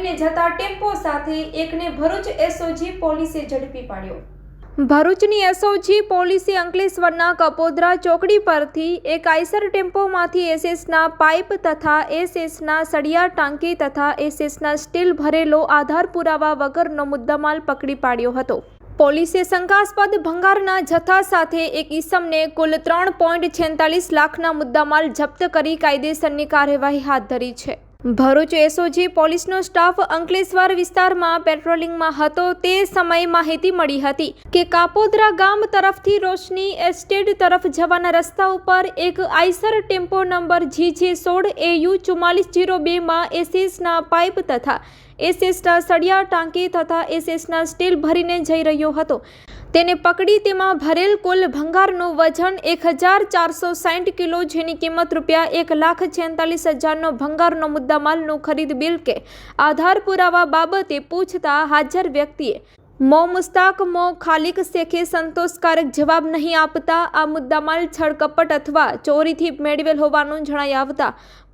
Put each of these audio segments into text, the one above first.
લઈને જતા ટેમ્પો સાથે એકને ભરૂચ એસઓજી પોલીસે ઝડપી પાડ્યો. ભરૂચની એસઓજી પોલીસે અંકલેશ્વરના કપોદરા ચોકડી પરથી એક આઈસર ટેમ્પોમાંથી એસએસના પાઇપ તથા એસએસના સળિયા ટાંકી તથા એસએસના સ્ટીલ ભરેલો આધાર પુરાવા વગરનો મુદ્દામાલ પકડી પાડ્યો હતો. પોલીસે શંકાસ્પદ ભંગારના જથ્થા સાથે એક ઈસમને કુલ ત્રણ પોઈન્ટ છેતાલીસ લાખના મુદ્દામાલ જપ્ત કરી કાયદેસરની કાર્યવાહી હાથ ધરી છે. ભરૂચ એસઓજી પોલીસનો સ્ટાફ અંકલેશ્વર વિસ્તારમાં પેટ્રોલિંગમાં હતો. તે સમયે માહિતી મળી હતી કે કાપોદરા ગામ તરફથી રોશની એસ્ટેટ તરફ જવાના રસ્તા ઉપર એક આઈસર ટેમ્પો નંબર જીજે સોળ એયુ ચુમ્માલીસ જીરો બેમાં એસએસના પાઇપ તથા એસએસના સળિયા ટાંકી તથા એસએસના સ્ટીલ ભરીને જઈ રહ્યો હતો. તેને પકડી તેમાં ભરેલ કુલ ભંગારનું વજન એક હજાર ચારસો સાઠ કિલો, જેની કિંમત રૂપિયા એક લાખ છેતાલીસ હજારનો ભંગારનો મુદ્દામાલનું ખરીદ બિલ કે આધાર પુરાવા બાબતે પૂછતા હાજર વ્યક્તિએ મો મુસ્તાક, મો ખાલિક શેખે સંતોષકારક જવાબ નહીં આપતા. આ મુદ્દામાલ છળકપટ અથવા ચોરીથી મેળવેલ હોવાનું જણાઈ આવતા.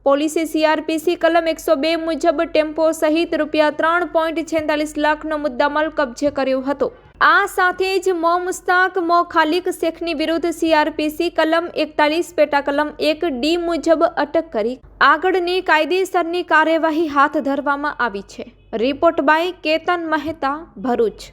પોલીસે સીઆરપીસી કલમ એકસો બે મુજબ ટેમ્પો સહિત રૂપિયા ત્રણ પોઈન્ટ છેતાલીસ લાખનો મુદ્દામાલ કબજે કર્યો હતો. આ સાથે જ મો મુસ્તાક, મો ખાલિક શેખની વિરુદ્ધ સીઆરપીસી કલમ એકતાલીસ પેટા કલમ એક ડી મુજબ અટક કરી. આગળની કાયદેસરની કાર્યવાહી હાથ ધરવામાં આવી છે. Report by Ketan Mehta, Bharuch.